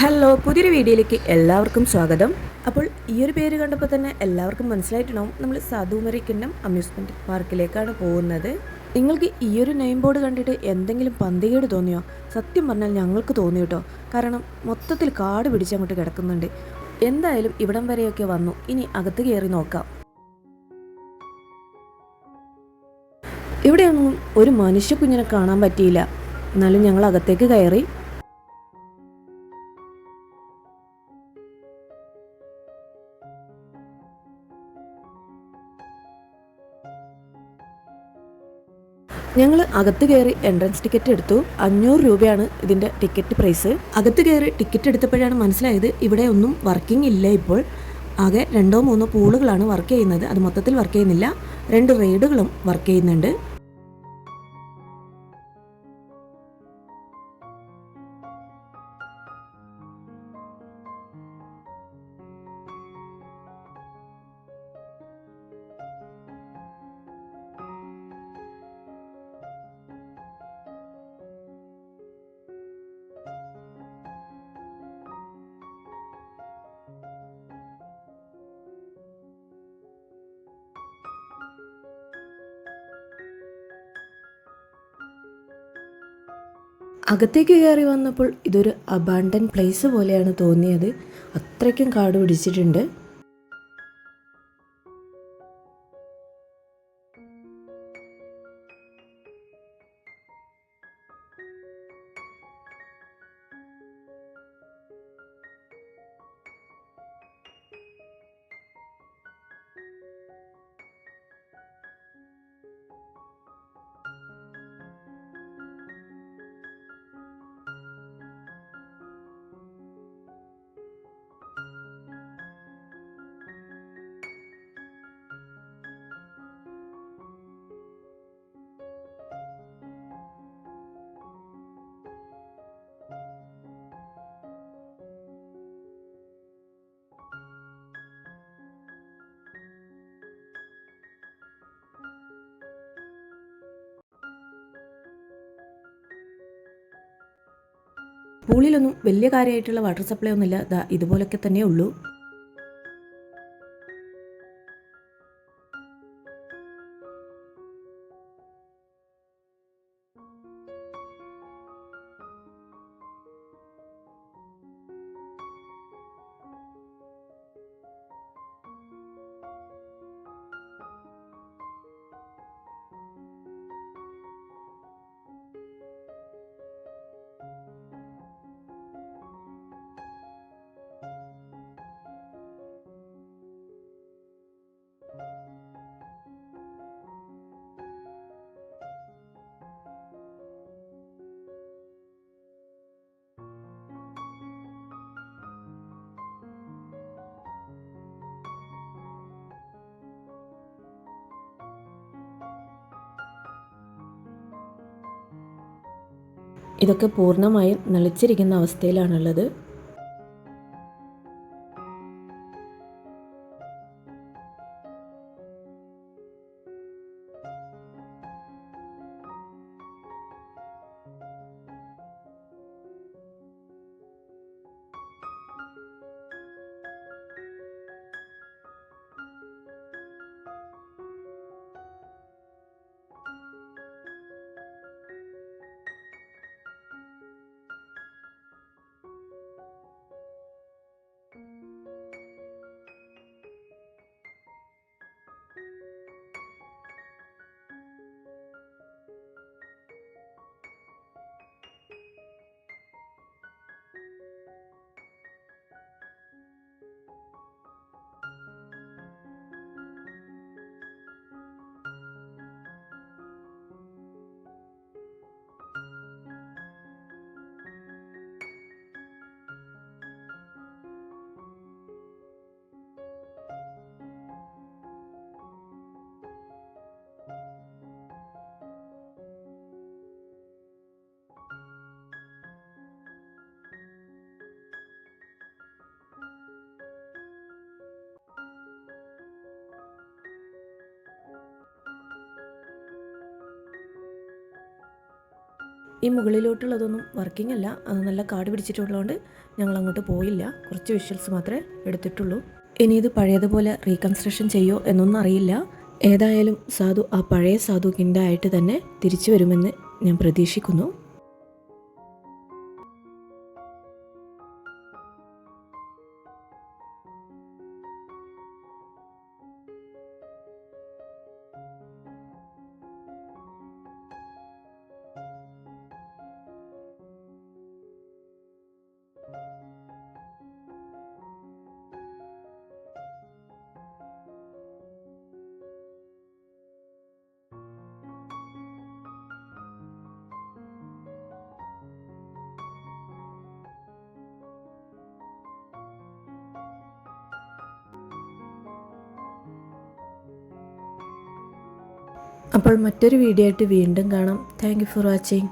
Hello പുതിയൊരു വീഡിയോയിലേക്ക് എല്ലാവർക്കും സ്വാഗതം. അപ്പോൾ ഈ ഒരു പേര് കണ്ടപ്പോൾ തന്നെ എല്ലാവർക്കും മനസ്സിലായിട്ടുണ്ടാവും. നമ്മൾ സാധുമരി കിണ്ണം അമ്യൂസ്മെന്റ് പാർക്കിലേക്കാണ് പോകുന്നത്. നിങ്ങൾക്ക് ഈ ഒരു നെയിം ബോർഡ് കണ്ടിട്ട് എന്തെങ്കിലും പന്തികേട് തോന്നിയോ? സത്യം പറഞ്ഞാൽ ഞങ്ങൾക്ക് തോന്നി കേട്ടോ. കാരണം മൊത്തത്തിൽ കാട് പിടിച്ചങ്ങോട്ട് കിടക്കുന്നുണ്ട്. എന്തായാലും ഇവിടം വരെയൊക്കെ വന്നു. ഇനി അകത്ത് കയറി നോക്കാം. ഇവിടെയൊന്നും ഒരു മനുഷ്യ കുഞ്ഞിനെ കാണാൻ പറ്റിയില്ല. എന്നാലും ഞങ്ങൾ അകത്തേക്ക് കയറി ഞങ്ങൾ അകത്ത് കയറി എൻട്രൻസ് ടിക്കറ്റ് എടുത്തു. അഞ്ഞൂറ് രൂപയാണ് ഇതിന്റെ ടിക്കറ്റ് പ്രൈസ് അകത്ത് കയറി ടിക്കറ്റ് എടുത്തപ്പോഴാണ് മനസ്സിലായത് ഇവിടെ ഒന്നും വർക്കിംഗ് ഇല്ല ഇപ്പോൾ. ആകെ രണ്ടോ മൂന്നോ പൂളുകളാണ് വർക്ക് ചെയ്യുന്നത്. അത് മൊത്തത്തിൽ വർക്ക് ചെയ്യുന്നില്ല. രണ്ട് റെയ്ഡുകളും വർക്ക് ചെയ്യുന്നുണ്ട്. അകത്തേക്ക് കയറി വന്നപ്പോൾ ഇതൊരു അബാണ്ടൻ പ്ലേസ് പോലെയാണ് തോന്നിയത്. അത്രയ്ക്കും കാട് പിടിച്ചിട്ടുണ്ട്. പൂളിലൊന്നും വലിയ കാര്യമായിട്ടുള്ള വാട്ടർ സപ്ലൈ ഒന്നുമില്ല. ഇതുപോലൊക്കെ തന്നെ ഉള്ളൂ ഇതൊക്കെ പൂർണമായും നളിച്ചിരിക്കുന്ന അവസ്ഥയിലാണുള്ളത്. ഈ മുകളിലോട്ടുള്ളതൊന്നും വർക്കിംഗ് അല്ല. അത് നല്ല കാട് പിടിച്ചിട്ടുള്ളതുകൊണ്ട് ഞങ്ങൾ അങ്ങോട്ട് പോയില്ല. കുറച്ച് വിഷ്വൽസ് മാത്രമേ എടുത്തിട്ടുള്ളൂ. ഇനി ഇത് പഴയതുപോലെ റീകൺസ്ട്രക്ഷൻ ചെയ്യോ എന്നൊന്നും അറിയില്ല. ഏതായാലും സാധു ആ പഴയ സാധു കിൻഡായിട്ട് തന്നെ തിരിച്ചു വരുമെന്ന് ഞാൻ പ്രതീക്ഷിക്കുന്നു. അപ്പോൾ മറ്റൊരു വീഡിയോ ആയിട്ട് വീണ്ടും കാണാം. Thank for watching